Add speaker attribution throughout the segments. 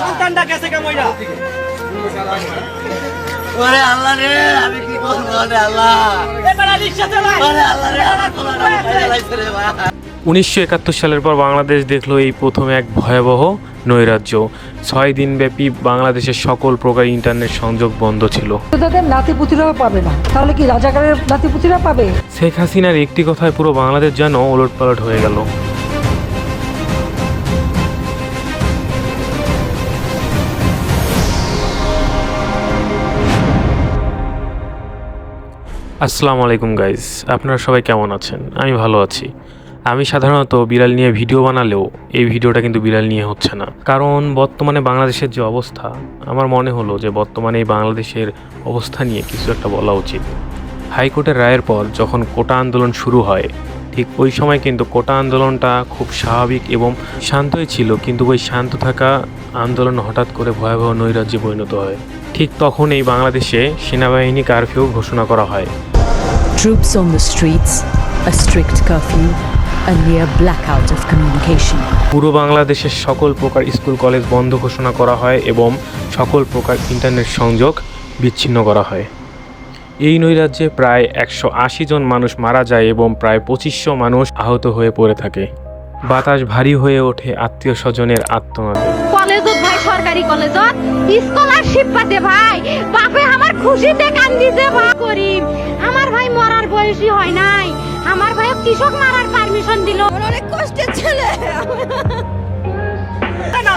Speaker 1: সন্তানটা গেছে কেমন
Speaker 2: ওরে আল্লাহ রে আমি কি করব আল্লাহ।
Speaker 3: উনিশশো একাত্তর সালের পর বাংলাদেশ দেখল এই প্রথম এক ভয়াবহ নৈরাজ্য। ছয় দিনব্যাপী বাংলাদেশের সকল প্রকার ইন্টারনেট সংযোগ বন্ধ ছিল।
Speaker 4: তাদের নাতিপুতিরাও পাবে না। তাহলে কি রাজাকারের নাতিপুতিরা পাবে?
Speaker 3: শেখ হাসিনার একটি কথায় পুরো বাংলাদেশ যেন ওলটপালট হয়ে গেল। আসসালামু আলাইকুম গাইজ আপনারা সবাই কেমন আছেন? আমি ভালো আছি। আমি সাধারণত বিড়াল নিয়ে ভিডিও বানালেও এই ভিডিওটা কিন্তু বিড়াল নিয়ে হচ্ছে না। কারণ বর্তমানে বাংলাদেশের যে অবস্থা, আমার মনে হলো যে বর্তমানে এই বাংলাদেশের অবস্থা নিয়ে কিছু একটা বলা উচিত। হাইকোর্টের রায়ের পর যখন কোটা আন্দোলন শুরু হয় ঠিক ওই সময় কিন্তু কোটা আন্দোলনটা খুব স্বাভাবিক এবং শান্তই ছিল কিন্তু ওই শান্ত থাকা আন্দোলন হঠাৎ করে ভয়াবহ নৈরাজ্যে পরিণত হয়। ঠিক তখন এই বাংলাদেশে সেনাবাহিনী কারফিউ ঘোষণা করা হয়।
Speaker 5: Troops on the streets, a strict curfew, a near blackout of communication.
Speaker 3: পুরো বাংলাদেশের সকল প্রকার স্কুল কলেজ বন্ধ ঘোষণা করা হয় এবং সকল প্রকার ইন্টারনেট সংযোগ বিচ্ছিন্ন করা হয়। এই নৈরাজ্যে প্রায় একশো আশি জন মানুষ মারা যায় এবং প্রায় পঁচিশশো মানুষ আহত হয়ে পড়ে থাকে। বাতাস ভারী হয়ে ওঠে আত্মীয় স্বজনের আত্মনাদে।
Speaker 6: কলেজত ভাই সরকারি কলেজত? স্কলারশিপ পাতে ভাই। বাপে আমার খুশিতে কান্দিছে ভাই। করিম আমার ভাই মরার বয়সী হয় নাই। আমার ভাই কৃষক মারার পারমিশন দিল। অনেক কষ্টের ছেলে।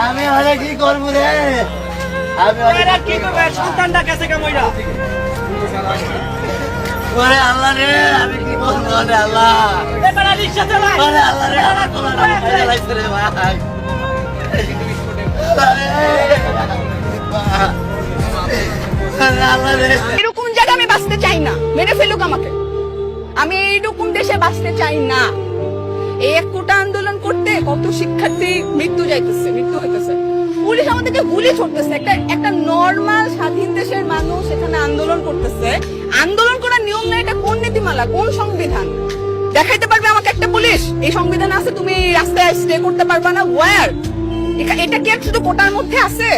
Speaker 2: আমি অনেক কি করব রে? আমি অনেক
Speaker 1: কি করবে? সন্তানটা
Speaker 2: আল্লাহ রে, আমি কি ভাই। আল্লাহ
Speaker 7: এরকম জায়গা আমি বাঁচতে চাই না। মেরে ফেলুক আমাকে। আমি এইরকম দেশে বাঁচতে চাই না। এই এক কোটা আন্দোলন করতে কত শিক্ষার্থী মৃত্যু যাইতেছে, মৃত্যু হইতেছে। পুলিশ আমাদেরকে গুলি ছড়তেছে। একটা একটা নর্মাল স্বাধীন এখানে আন্দোলন করতেছে। আন্দোলন করার নিয়ম না এটা কোন নীতিমালা, কোন সংবিধান? দেখাইতে পারবে আমাকে একটা পুলিশ? এই সংবিধান আছে, তুমি রাস্তায় স্টে করতে পারবা না ওয়ার এটা কি শুধু কোটার মধ্যে আছে?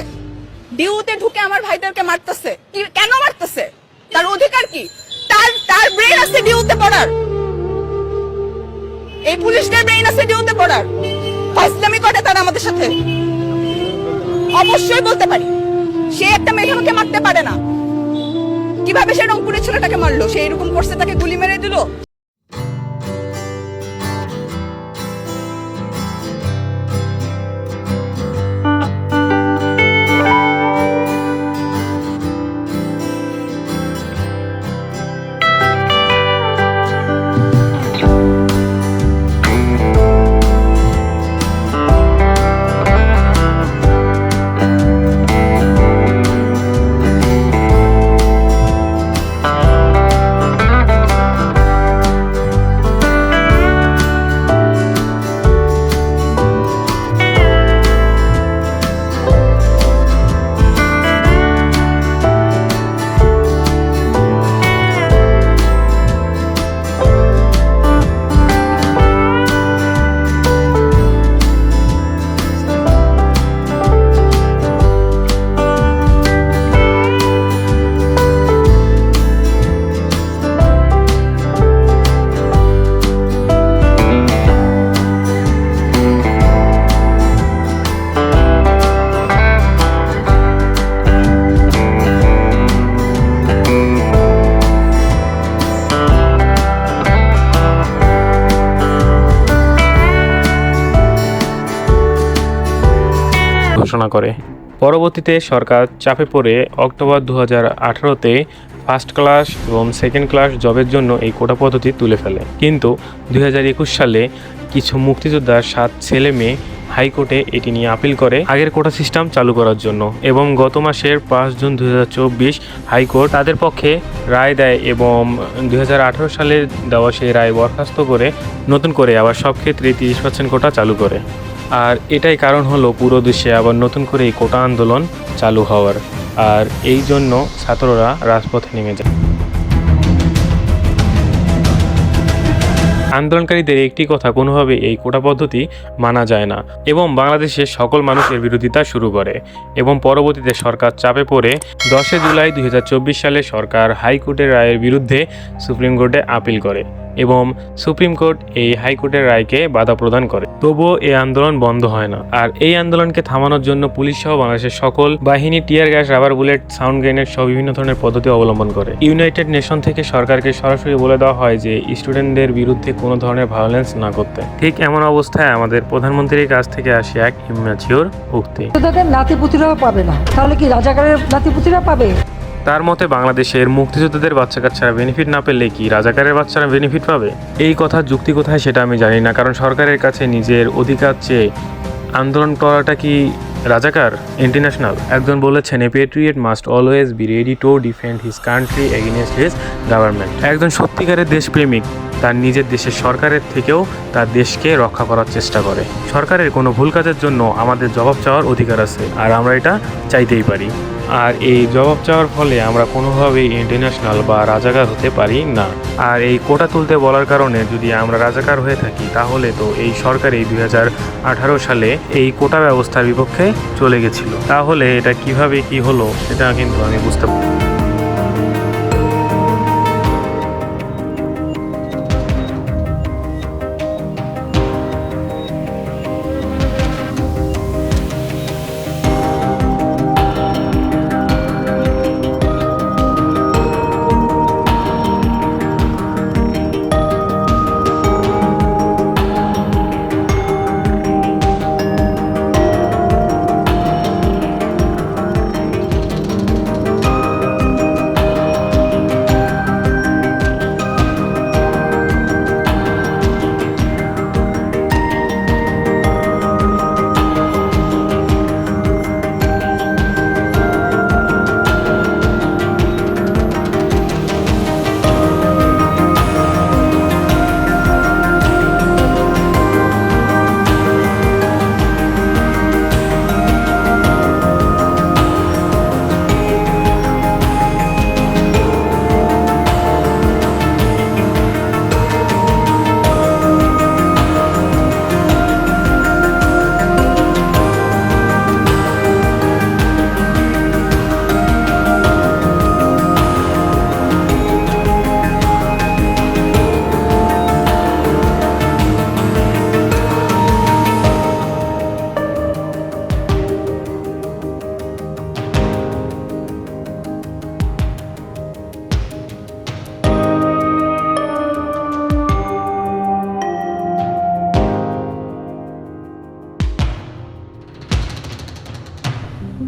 Speaker 7: ডিউতে ঢুকে আমার ভাইদেরকে মারতেছে। কি কেন মারতেছে? তার অধিকার কি? তার তার ব্রেন আছে ডিউতে পড়ার। এই পুলিশদের ব্রেন আছে ডিউতে পড়ার। ফাইসলামি করে তারা আমাদের সাথে। অবশ্যই বলতে পারি। সে একটা মেঘামকে মারতে পারে না। কীভাবে সে রংপুরের ছেলেটাকে মারলো? সেই রকম করছে তাকে গুলি মেরে দিল?
Speaker 3: করে। পরবর্তীতে সরকার চাপে পড়ে অক্টোবর দু হাজার আঠারোতে ফার্স্ট ক্লাস এবং সেকেন্ড ক্লাস জবের জন্য এই কোটা পদ্ধতি তুলে ফেলে। কিন্তু দুই হাজার একুশ সালে কিছু মুক্তিযোদ্ধার সাত ছেলে মেয়ে হাইকোর্টে এটি নিয়ে আপিল করে আগের কোটা সিস্টেম চালু করার জন্য এবং গত মাসের পাঁচ জুন দু হাজার চব্বিশ হাইকোর্ট তাদের পক্ষে রায় দেয় এবং দুই সালে দেওয়া সেই রায় বরখাস্ত করে নতুন করে আবার সব ক্ষেত্রে তিরিশ পার্সেন্ট কোটা চালু করে। আর এটাই কারণ হলো পুরো দেশে আবার নতুন করে এই কোটা আন্দোলন চালু হওয়ার। আর এই জন্য ছাত্ররা রাজপথে নেমে যায়। আন্দোলনকারীদের একটি কথা কোনোভাবে এই কোটা পদ্ধতি মানা যায় না এবং বাংলাদেশের সকল মানুষের বিরোধিতা শুরু করে এবং পরবর্তীতে সরকার চাপে পড়ে দশই জুলাই দুই হাজার চব্বিশ সালে সরকার হাইকোর্টের রায়ের বিরুদ্ধে সুপ্রিম কোর্টে আপিল করে। এবং সুপ্রিম কোর্ট এই হাইকোর্টের রায়কে বাধা প্রদান করে। তবুও এই আন্দোলন বন্ধ হয় না। আর এই আন্দোলনকে থামানোর জন্য পুলিশ সহ বাংলাদেশের সকল বাহিনী, tear gas, rubber bullet, sound grenade সহ বিভিন্ন ধরনের পদ্ধতি অবলম্বন করে। ইউনাইটেড নেশন থেকে সরকারকে সরাসরি বলে দেওয়া হয় যে, স্টুডেন্টদের বিরুদ্ধে কোনো ধরনের ভায়োলেন্স না করতে। ঠিক এমন অবস্থায় আমাদের প্রধানমন্ত্রীর কাছ থেকে আসে এক ইম্যাচিওর উক্তি।
Speaker 4: মুক্তিযোদ্ধাদের নাতিপুতিরাও পাবে না। তাহলে কি রাজাকারের নাতিপুতিরা পাবে?
Speaker 3: তার মতে বাংলাদেশের মুক্তিযোদ্ধাদের বাচ্চা কাচ্চারা বেনিফিট না পেলে কি রাজাকারের বাচ্চারা বেনিফিট পাবে? এই কথা যুক্তি কোথায় সেটা আমি জানি না, কারণ সরকারের কাছে নিজের অধিকার চেয়ে আন্দোলন করাটা কি রাজাকার? ইন্টারন্যাশনাল একজন বলেছেন a patriot must always be ready to defend his country against his government একজন সত্যিকারের দেশপ্রেমিক তার নিজের দেশের সরকারের থেকেও তার দেশকে রক্ষা করার চেষ্টা করে। সরকারের কোনো ভুল কাজের জন্য আমাদের জবাব চাওয়ার অধিকার আছে, আর আমরা এটা চাইতেই পারি। আর এই জবাব চাওয়ার ফলে আমরা কোনোভাবেই ইন্টারন্যাশনাল বা রাজাকার হতে পারি না। আর এই কোটা তুলতে বলার কারণে যদি আমরা রাজাকার হয়ে থাকি, তাহলে তো এই সরকার এই দুই হাজার আঠারো সালে এই কোটা ব্যবস্থার বিপক্ষে চলে গেছিল। তাহলে এটা কীভাবে কি হলো, সেটা কিন্তু আমি বুঝতে পারি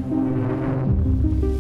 Speaker 3: Thank you.